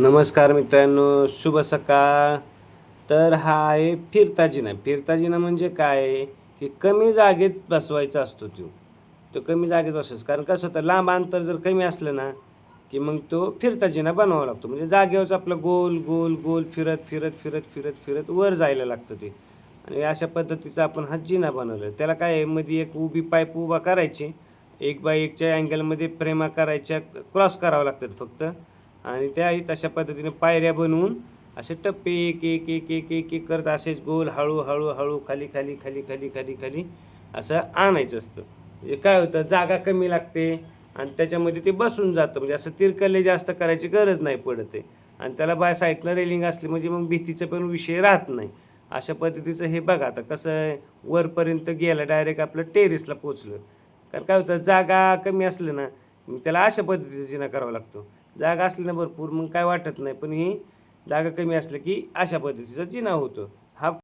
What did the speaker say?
नमस्कार मित्रांनो शुभ सकाळ. तर हा आहे फिरता जिना फिरता जिना म्हणजे काय? आहे की कमी जागेत बसवायचा असतो तो. तो कमी जागेत बसवायचा कारण कसं होतं लांब अंतर जर कमी असलं ना की मग तो फिरता जिना बनवावा लागतो. म्हणजे जागेवरच आपलं गोल गोल गोल फिरत फिरत फिरत फिरत फिरत वर जायला लागतं ते. आणि अशा पद्धतीचा आपण हा जिना बनवला. त्याला काय आहे? मध्ये एक उभी पाईप उभा करायची. एक बाय एकच्या अँगलमध्ये प्रेमा करायच्या क्रॉस करावं लागतात फक्त. आणि त्याही तशा पद्धतीने पायऱ्या बनवून असे टप्पे एक एक एक एक एक एक करत असेच गोल हळू हळू हळू खाली खाली खाली खाली खाली खाली असं आणायचं असतं. म्हणजे काय होतं? जागा कमी लागते आणि त्याच्यामध्ये ते बसून जातं. म्हणजे असं तिरकले जास्त करायची गरज नाही पडत आहे. आणि त्याला बाय साईडनं रेलिंग असली म्हणजे मग भीतीचा पण विषय राहत नाही. अशा पद्धतीचं हे बघा. आता कसं आहे? वरपर्यंत गेलं डायरेक्ट आपलं टेरेसला पोचलं. कारण काय होतं? जागा कमी असलं ना मग त्याला अशा पद्धतीचा जिना करावा लागतो. जागा असली ना भरपूर मग काय वाटत नाही पण ही जागा कमी असलं की अशा पद्धतीचा जिना होतो. हा